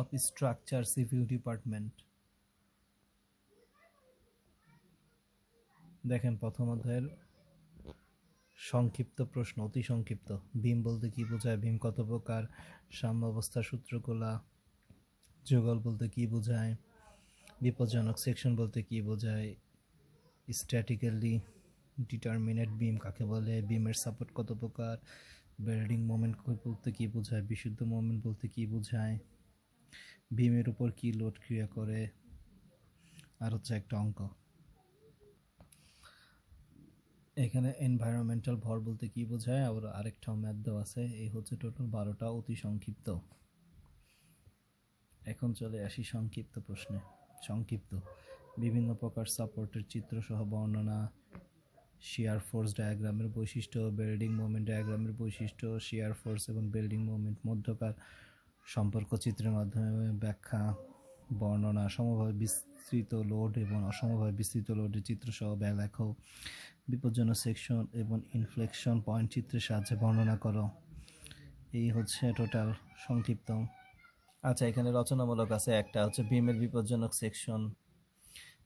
Of structure civil department দেখেন প্রথম অধ্যায়ের সংক্ষিপ্ত প্রশ্ন, অতি সংক্ষিপ্ত। ভীম বলতে কি বোঝায়? ভীম কত প্রকার? সাম্যাবস্থার সূত্রগুলা যুগল বলতে কি বোঝায়? বিপজ্জনক সেকশন বলতে কি বোঝায়? স্ট্যাটিক্যালি ডিটারমিনেট বিম কাকে বলে? বিমের সাপোর্ট কত প্রকার? বেল্ডিং মোমেন্ট বলতে কি বোঝায়? বিশুদ্ধ মোমেন্ট বলতে কি বোঝায়? বিমের উপর কি লোড ক্রিয়া করে? আর হচ্ছে একটা অঙ্ক। এখানে এনভায়রনমেন্টাল ভর বলতে কি বোঝায়? আবার আরেকটাও ম্যাথ দেওয়া আছে। এই হচ্ছে টোটাল বারোটা অতি সংক্ষিপ্ত। এখন চলে আসি সংক্ষিপ্ত প্রশ্নে। সংক্ষিপ্ত। বিভিন্ন প্রকার সাপোর্টের চিত্র সহ বর্ণনা। শিয়ার ফোর্স ডায়াগ্রামের বৈশিষ্ট্য বেল্ডিং মোমেন্ট ডায়াগ্রামের বৈশিষ্ট্য শিয়ার ফোর্স এবং বেল্ডিং মোমেন্ট মধ্যকার সম্পর্ক চিত্রের মাধ্যমে ব্যাখ্যা, বর্ণনা, সমভাবে বিস্তৃত লোড এবং অসমভাবে বিস্তৃত লোডের চিত্র সহ লেখো বিপজ্জনক সেকশন এবং ইনফ্লেকশন পয়েন্ট চিত্রের সাহায্যে বর্ণনা করো। এই হচ্ছে টোটাল সংক্ষিপ্ত। আচ্ছা এখানে রচনামূলক আছে একটা, হচ্ছে বিমের বিপজ্জনক সেকশন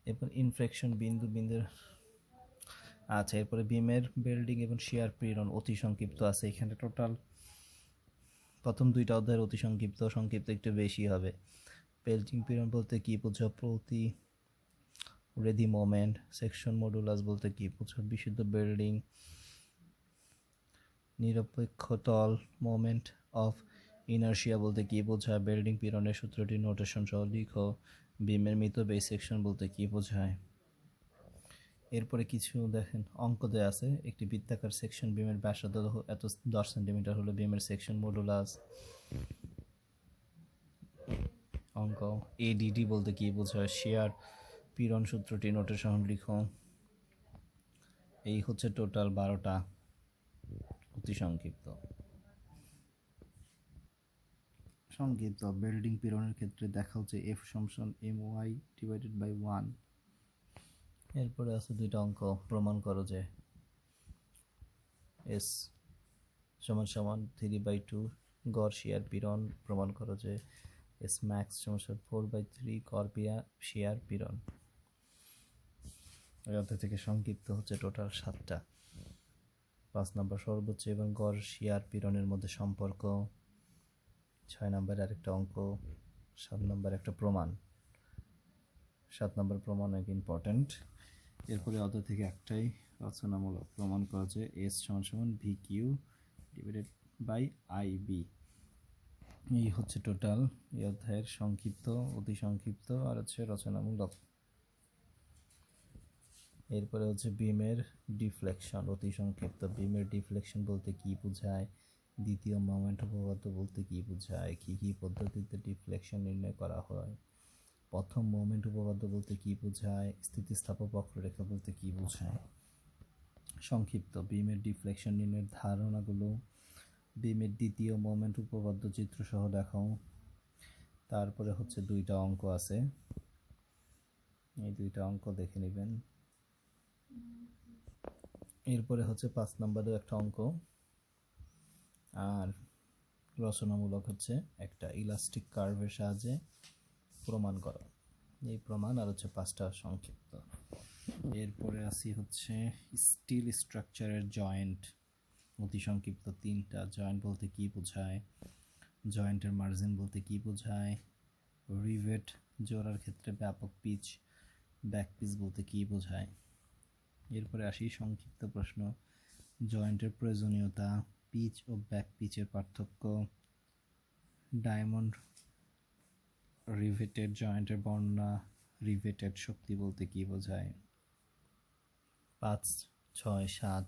এরপর ইনফ্লেকশন বিন্দু বিন্দুর। আচ্ছা এরপরে বিমের বেল্ডিং এবং শিয়ার পীড়ন অতি সংক্ষিপ্ত আছে, এখানে টোটাল প্রথম দুইটা অধ্যায়ের অতি সংক্ষিপ্ত সংক্ষিপ্ত একটু বেশি হবে। বেল্ডিং পীড়ন বলতে কি বোঝো? প্রতি রেডি মোমেন্ট সেকশন মডুলাস বলতে কি বোঝো? বিশুদ্ধ বিল্ডিং নিরপেক্ষ তল মোমেন্ট অফ ইনার্শিয়া বলতে কি বোঝায়? বিল্ডিং পীড়নের সূত্রটি নোটেশন সহ লিখো। বিমের মৃত বেস সেকশন বলতে কি বোঝায়? এরপরে কিছু দেখেন, অঙ্ক দেওয়া আছে, একটি বৃত্তাকার সেকশন বিমের ব্যাসার্ধ এত দশ সেন্টিমিটার হলো বিমের সেকশন মডুলাস। অঙ্ক এডিডি বলতে কি বোঝায়? শেয়ার, পীড়ন সূত্রটি নোটেশন লিখো এই হচ্ছে টোটাল বারোটা অতি সংক্ষিপ্ত। সংক্ষিপ্ত, বিল্ডিং পীড়নের ক্ষেত্রে দেখা হচ্ছে F সমসন M Y divided by one এরপরে আছে দুইটা অঙ্ক। প্রমাণ করো যে এস সমান সমান থ্রি বাই টু গড় শিয়ার পীড়ন। প্রমাণ করো যে এস ম্যাক্স সমান সমান ফোর বাই থ্রি গড় পিয়া শিয়ার ওই অধ্যায় থেকে সংক্ষিপ্ত হচ্ছে টোটাল সাতটা। পাঁচ নম্বর, সর্বোচ্চ এবং গড় শিয়ার পীড়নের মধ্যে সম্পর্ক। ছয় নম্বর, আরেকটা অঙ্ক। সাত নম্বর, একটা প্রমাণ। সাত নম্বর প্রমাণ অনেক ইম্পর্ট্যান্ট এরপরে অধ্যায় থেকে একটাই রচনামূলক প্রমাণ করা যে এস সমান সমান V Q divided by I B এই হচ্ছে টোটাল এই অধ্যায়ের সংক্ষিপ্ত, অতি সংক্ষিপ্ত, আর হচ্ছে রচনামূলক। এরপরে হচ্ছে বিমের ডিফ্লেকশন অতি সংক্ষিপ্ত। বিমের ডিফ্লেকশন বলতে কি বোঝায়? দ্বিতীয় মোমেন্ট উপপাদ্য বলতে কি বোঝায়? কী কী পদ্ধতিতে ডিফ্লেকশন নির্ণয় করা হয়? প্রথম মোমেন্ট উপপাদ্য বলতে কি বোঝায়? স্থিতিস্থাপক বক্ররেখা বলতে কি বোঝায়? সংক্ষিপ্ত। বিমের ডিফ্লেকশন নির্ণয়ের ধারণাগুলো। বিমের দ্বিতীয় মোমেন্ট উপপাদ্য চিত্রসহ দেখাও। তারপরে হচ্ছে দুইটা অঙ্ক আছে। এই দুইটা অঙ্ক দেখে নেবেন। এরপরে হচ্ছে পাঁচ নম্বরের একটা অঙ্ক। আর রচনামূলক হচ্ছে একটা ইলাস্টিক কার্ভের সাহায্যে। প্রমাণ করা। এই প্রমাণ আর হচ্ছে পাঁচটা সংক্ষিপ্ত। এরপরে আসি হচ্ছে স্টিল স্ট্রাকচারের জয়েন্ট অতি সংক্ষিপ্ত তিনটা। জয়েন্ট বলতে কি বোঝায়? জয়েন্টের মার্জিন বলতে কি বোঝায়? রিভেট জোড়ার ক্ষেত্রে ব্যাপক পিচ ব্যাক পিচ বলতে কি বোঝায়? এরপরে আসি সংক্ষিপ্ত প্রশ্ন। জয়েন্টের প্রয়োজনীয়তা পিচ ও ব্যাক পিচের পার্থক্য। ডায়মন্ড রিভেটেড জয়েন্টের বর্ণনা রিভেটেড শক্তি বলতে কি বোঝায়? পাঁচ ছয় সাত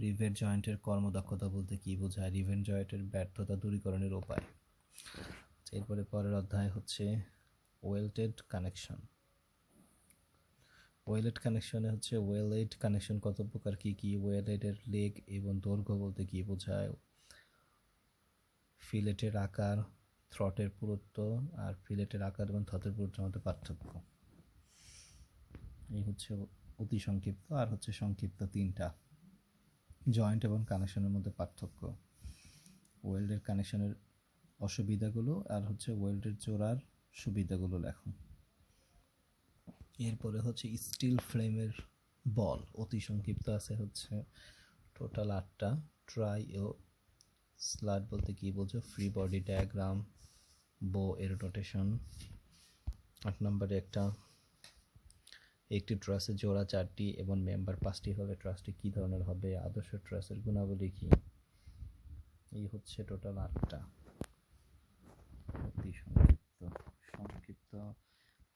রিভেট জয়েন্টের কর্মদক্ষতা বলতে কি বোঝায়? রিভেট জয়েন্টের ব্যর্থতা দূরীকরণের উপায়। আচ্ছা, এরপরে পরের অধ্যায় হচ্ছে ওয়েলটেড কানেকশন ওয়েলেট কানেকশনে হচ্ছে ওয়েলেট কানেকশন কত প্রকার? কী কী? ওয়েলেটের লেগ এবং দৈর্ঘ্য বলতে কী বোঝায়? ফিলেটের আকার থ্রটের পুরুত্ব আর ফিলেটের আকার এবং থ্রটের পুরুত্বের মধ্যে পার্থক্য। এই হচ্ছে অতি সংক্ষিপ্ত আর হচ্ছে সংক্ষিপ্ত তিনটা। জয়েন্ট এবং কানেকশনের মধ্যে পার্থক্য। ওয়েল্ডের কানেকশনের অসুবিধাগুলো আর হচ্ছে ওয়েল্ডের জোড়ার সুবিধাগুলো লেখো। এরপরে হচ্ছে স্টিল ফ্লেমের বল। অতি সংক্ষিপ্ত আছে হচ্ছে টোটাল আটটা। ট্রাই ও স্লাট বলতে কি বোঝো? ফ্রি বডি ডায়াগ্রাম বো এর রোটেশন আট নম্বরে একটা, একটি ট্রাসের জোড়া চারটি এবং মেম্বার পাঁচটি হলে ট্রাসটি কী ধরনের হবে? আদর্শ ট্রাসের গুণাবলী কী? এই হচ্ছে টোটাল আটটা। অতি সংক্ষিপ্ত সংক্ষিপ্ত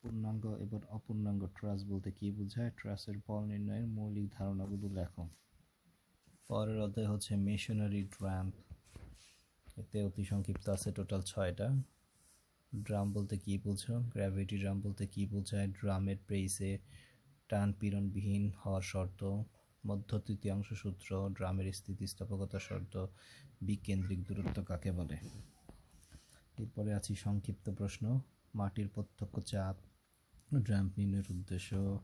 পূর্ণাঙ্গ এবং অপূর্ণাঙ্গ ট্রাস বলতে কি বোঝায়? ট্রাসের বল নির্ণয়ের মৌলিক ধারণাগুলো লেখো। পরের অধ্যায় হচ্ছে মেশনারি ড্রাম্প এতে অতি সংক্ষিপ্ত আছে টোটাল ছয়টা। ড্রাম বলতে কী বোঝো গ্র্যাভিটি ড্রাম বলতে কী বোঝায়? ড্রামের প্রেসে টান পীড়নবিহীন হওয়ার শর্ত, মধ্য তৃতীয়াংশ সূত্র ড্রামের স্থিতিস্থাপকতা শর্ত, বিকেন্দ্রিক দূরত্ব কাকে বলে? এরপরে আছি সংক্ষিপ্ত প্রশ্ন, মাটির প্রত্যক্ষ চাপ ড্রাম নির্ণয়ের উদ্দেশ্য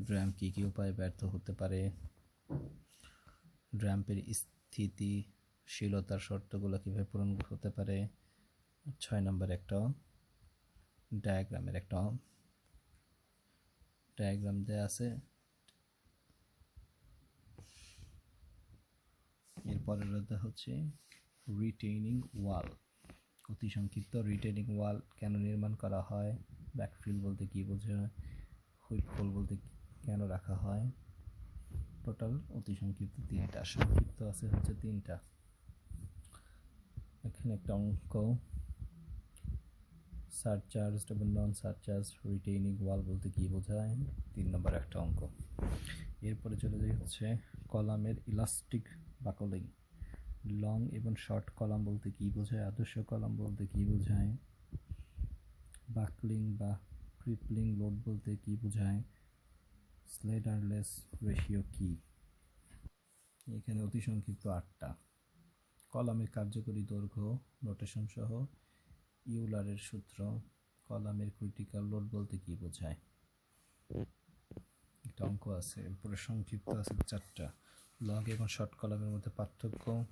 ড্রাম কী কী উপায়ে ব্যর্থ হতে পারে? ড্রাম্পের স্থিতিশীলতার শর্তগুলো কীভাবে পূরণ হতে পারে? ছয় নম্বর একটা ডায়াগ্রামের একটা ডায়াগ্রাম দেওয়া আছে। এরপরের হচ্ছে রিটেইনিং ওয়াল অতি সংক্ষিপ্ত রিটেইনিং ওয়াল কেন নির্মাণ করা হয়? ব্যাকফিল বলতে কী বোঝায়? হুইপ হোল বলতে কেন রাখা হয়? টোটাল অতি সংক্ষিপ্ত তিনটা। সংক্ষিপ্ত আছে হচ্ছে তিনটা। এখানে একটা অঙ্ক সারচার্জ এবং নন সারচার্জ রিটেইনিং ওয়াল বলতে কী বোঝায়? তিন নম্বর একটা অঙ্ক। এরপরে চলে যাই হচ্ছে কলামের ইলাস্টিক বাকলিং লং এবং শর্ট কলাম বলতে কী বোঝায়? আদর্শ কলাম বলতে কী বোঝায়? বাকলিং বা ক্রিপলিং লোড বলতে কী বোঝায়? স্লেডারলেস রেশিও কি? এখানে অতি সংক্ষিপ্ত আটটা। কলামের কার্যকরী দৈর্ঘ্য নোটেশন সহ ইউলারের সূত্র কলামের ক্রিটিক্যাল লোড বলতে কি বোঝায়? একটা অঙ্ক আছে এরপরে সংক্ষিপ্ত আছে চারটা। লগ এবং শর্ট কলামের মধ্যে পার্থক্য,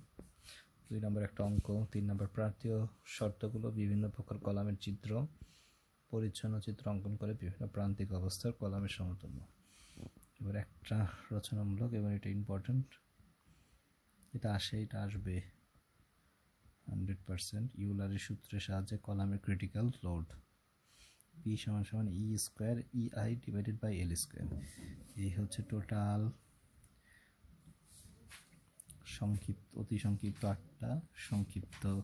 দুই নম্বর একটা অঙ্ক, তিন নম্বর প্রান্তীয় শর্তগুলো বিভিন্ন প্রকার কলামের চিত্র, পরিচ্ছন্ন চিত্র অঙ্কন করে বিভিন্ন প্রান্তিক অবস্থার কলামের সমতুল্য। এবার একটা রচনামূলক এবং এটা ইম্পর্ট্যান্ট এটা আসে, এটা আসবে। হান্ড্রেড পার্সেন্ট ইউলারের সূত্রের সাহায্যে কলামের ক্রিটিক্যাল লোড পি সমান সমান E square E I divided by L square এই হচ্ছে টোটাল সংক্ষিপ্ত, অতি সংক্ষিপ্ত আটটা, সংক্ষিপ্ত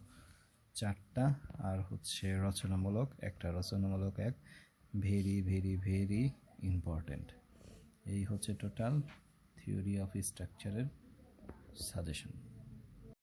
চারটা, আর হচ্ছে রচনামূলক একটা, রচনামূলক এক ভেরি ভেরি ভেরি ইম্পর্ট্যান্ট এই হচ্ছে টোটাল থিওরি অফ স্ট্রাকচারের সাজেশন